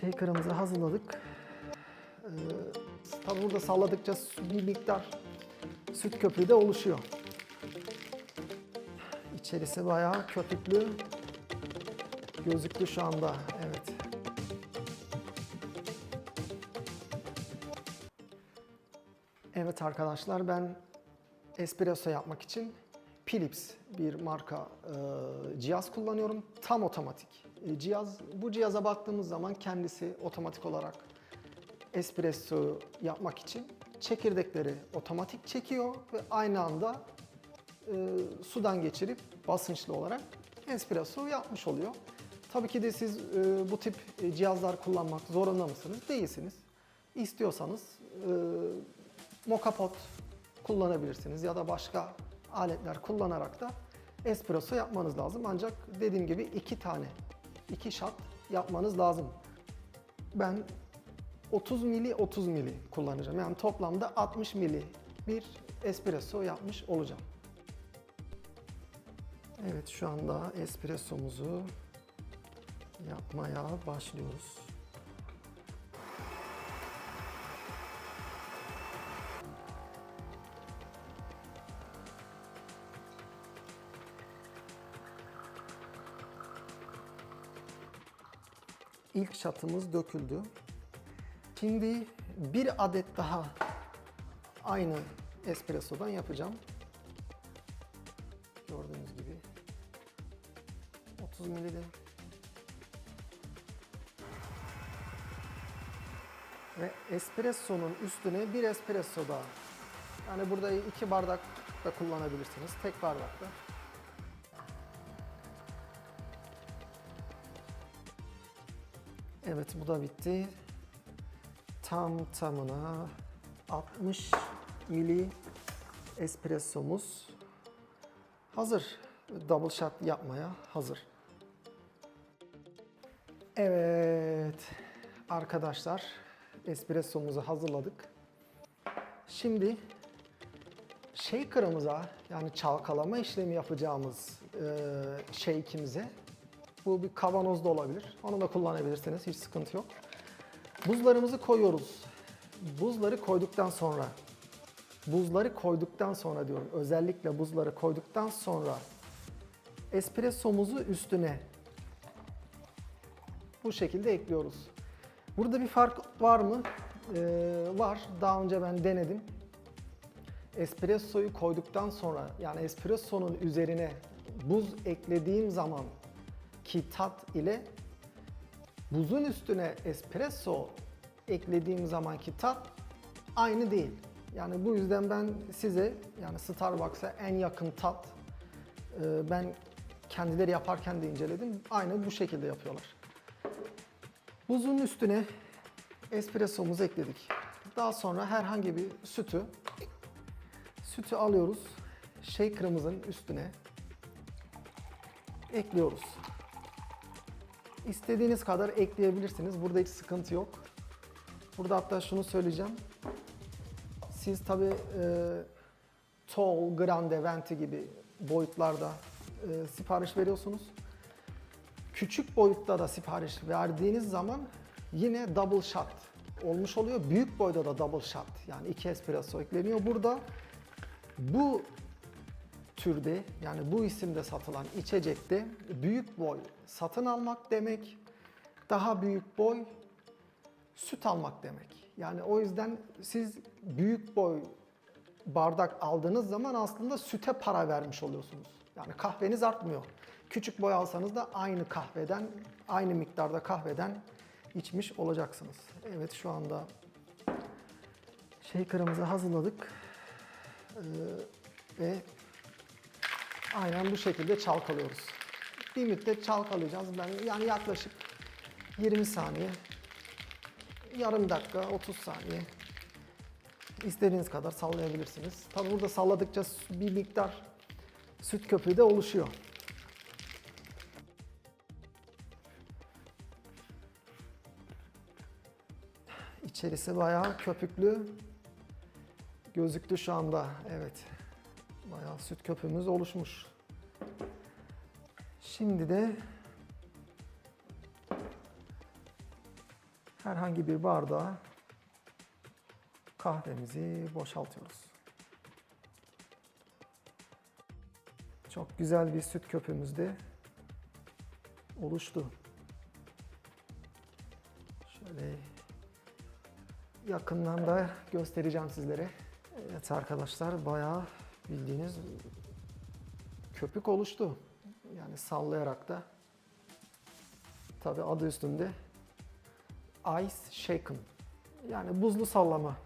Shaker'ımızı hazırladık. Ee, tabii burada salladıkça bir miktar süt köpüğü de oluşuyor. İçerisi bayağı köpüklü. Gözüktü şu anda. Evet. Evet arkadaşlar ben espresso yapmak için Philips bir marka e, cihaz kullanıyorum. Tam otomatik cihaz. Bu cihaza baktığımız zaman kendisi otomatik olarak espresso yapmak için çekirdekleri otomatik çekiyor ve aynı anda e, sudan geçirip basınçlı olarak espresso yapmış oluyor. Tabii ki de siz e, bu tip e, cihazlar kullanmak zorunda mısınız? Değilsiniz. İstiyorsanız e, moka kullanabilirsiniz ya da başka aletler kullanarak da espresso yapmanız lazım. Ancak dediğim gibi iki tane, iki shot yapmanız lazım. Ben 30 mili 30 mili kullanacağım. Yani toplamda 60 mili bir espresso yapmış olacağım. Evet şu anda espressomuzu yapmaya başlıyoruz. İlk şatımız döküldü. Şimdi bir adet daha aynı espressodan yapacağım. Gördüğünüz gibi 30 mililitre. Ve espressonun üstüne bir espresso daha. Yani burada iki bardak da kullanabilirsiniz. Tek bardakta. Evet bu da bitti. Tam tamına 60 mili espressomuz hazır. Double shot yapmaya hazır. Evet arkadaşlar espressomuzu hazırladık. Şimdi shaker'ımıza yani çalkalama işlemi yapacağımız e, shake'imize bu bir kavanoz da olabilir. Onu da kullanabilirsiniz. Hiç sıkıntı yok. Buzlarımızı koyuyoruz. Buzları koyduktan sonra buzları koyduktan sonra diyorum. Özellikle buzları koyduktan sonra espressomuzu üstüne bu şekilde ekliyoruz. Burada bir fark var mı? Ee, var. Daha önce ben denedim. Espressoyu koyduktan sonra yani espressonun üzerine buz eklediğim zaman tat ile buzun üstüne espresso eklediğim zamanki tat aynı değil. Yani bu yüzden ben size yani Starbucks'a en yakın tat e, ben kendileri yaparken de inceledim. Aynı bu şekilde yapıyorlar. Buzun üstüne espressomuzu ekledik. Daha sonra herhangi bir sütü sütü alıyoruz. Shaker'ımızın üstüne ekliyoruz. İstediğiniz kadar ekleyebilirsiniz. Burada hiç sıkıntı yok. Burada hatta şunu söyleyeceğim. Siz tabi e, tall, grande, venti gibi boyutlarda e, sipariş veriyorsunuz. Küçük boyutta da sipariş verdiğiniz zaman yine double shot olmuş oluyor. Büyük boyda da double shot yani iki espresso ekleniyor. Burada bu türde yani bu isimde satılan içecekte büyük boy satın almak demek, daha büyük boy süt almak demek. Yani o yüzden siz büyük boy bardak aldığınız zaman aslında süte para vermiş oluyorsunuz. Yani kahveniz artmıyor. Küçük boy alsanız da aynı kahveden, aynı miktarda kahveden içmiş olacaksınız. Evet şu anda shaker'ımızı hazırladık. Ee, ve aynen bu şekilde çalkalıyoruz. Bir müddet çalkalayacağız. Ben yani yaklaşık 20 saniye, yarım dakika, 30 saniye istediğiniz kadar sallayabilirsiniz. Tabi burada salladıkça bir miktar süt köpüğü de oluşuyor. İçerisi bayağı köpüklü. Gözüktü şu anda. Evet. Bayağı süt köpüğümüz oluşmuş. Şimdi de herhangi bir bardağa kahvemizi boşaltıyoruz. Çok güzel bir süt köpüğümüz de oluştu. Şöyle yakından da göstereceğim sizlere. Evet arkadaşlar bayağı bildiğiniz köpük oluştu. Yani sallayarak da tabi adı üstünde Ice Shaken yani buzlu sallama